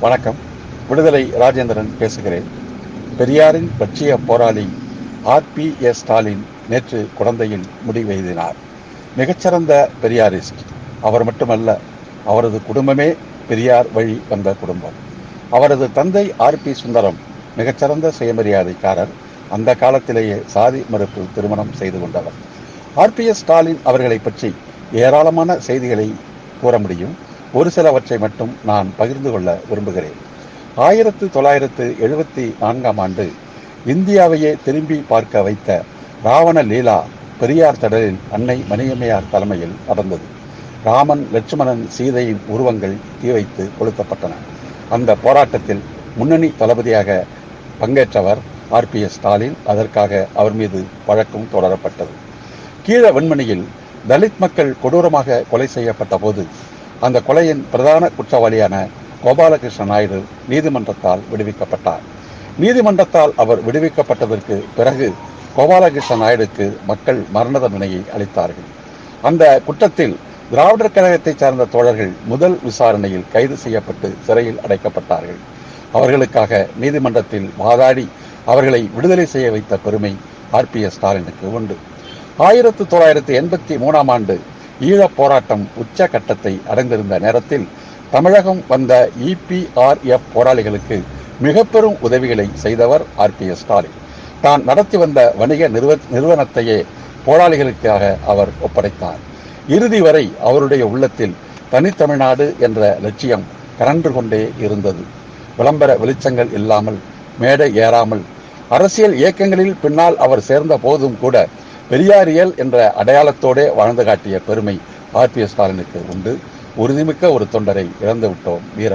வணக்கம். விடுதலை ராஜேந்திரன் பேசுகிறேன். பெரியாரின் பற்றிய போராளி ஆர். பி. ஸ்டாலின் நேற்று குழந்தையின் முடிவெய்தினார் மிகச்சிறந்த பெரியாரிஸ்ட். அவர் மட்டுமல்ல அவரது குடும்பமே பெரியார் வழி வந்த குடும்பம். அவரது தந்தை ஆர். பி. சுந்தரம் மிகச்சிறந்த சுயமரியாதைக்காரர். அந்த காலத்திலேயே சாதி மறுப்பு திருமணம் செய்து கொண்டவர். ஆர். பி. ஸ்டாலின் அவர்களை பற்றி ஏராளமான செய்திகளை கூற முடியும். ஒரு சிலவற்றை மட்டும் நான் பகிர்ந்து கொள்ள விரும்புகிறேன். ஆயிரத்து தொள்ளாயிரத்து எழுபத்தி நான்காம் ஆண்டு இந்தியாவையே திரும்பி பார்க்க வைத்த ராவண லீலா பெரியார் திடலில் அன்னை மணியம்மையார் தலைமையில் நடந்தது ராமன் லட்சுமணன் சீதையின் உருவங்கள் தீ வைத்து கொளுத்தப்பட்டன. அந்த போராட்டத்தில் முன்னணி தளபதியாக பங்கேற்றவர் ஆர் பி எஸ் ஸ்டாலின். அதற்காக அவர் மீது வழக்கும் தொடரப்பட்டது. கீழ வெண்மணியில் தலித் மக்கள் கொடூரமாக கொலை செய்யப்பட்ட போது அந்த கொலையின் பிரதான குற்றவாளியான கோபாலகிருஷ்ண நாயுடு நீதிமன்றத்தால் விடுவிக்கப்பட்டார். நீதிமன்றத்தால் அவர் விடுவிக்கப்பட்டதற்கு பிறகு கோபாலகிருஷ்ண நாயுடுக்கு மக்கள் மரண தண்டனையை அளித்தார்கள். அந்த குற்றத்தில் திராவிடர் கழகத்தைச் சார்ந்த தோழர்கள் முதல் விசாரணையில் கைது செய்யப்பட்டு சிறையில் அடைக்கப்பட்டார்கள். அவர்களுக்காக நீதிமன்றத்தில் வாதாடி அவர்களை விடுதலை செய்ய வைத்த பெருமை ஆர் பி எஸ் ஸ்டாலினுக்கு உண்டு. ஆயிரத்து தொள்ளாயிரத்தி எண்பத்தி மூணாம் ஆண்டு ஈழப் போராட்டம் உச்ச கட்டத்தை அடைந்திருந்த நேரத்தில் தமிழகம் வந்த இபிஆர்எஃப் போராளிகளுக்கு மிக பெரும் உதவிகளை செய்தவர் ஆர் பி எஸ் ஸ்டாலின். தான் நடத்தி வந்த வணிக நிறுவ நிறுவனத்தையே போராளிகளுக்காக அவர் ஒப்படைத்தார். இறுதி வரை அவருடைய உள்ளத்தில் தனித்தமிழ்நாடு என்ற லட்சியம் கரண்டு கொண்டே இருந்தது. விளம்பர வெளிச்சங்கள் இல்லாமல் மேடை ஏறாமல் அரசியல் இயக்கங்களில் பின்னால் அவர் சேர்ந்த போதும் கூட பெரியாரியல் என்ற அடையாளத்தோடே வாழ்ந்து காட்டிய பெருமை ஆர் பி எஸ் ஸ்டாலினுக்கு உண்டு. உறுதிமிக்க ஒரு தொண்டரை இழந்து விட்டோம் வீர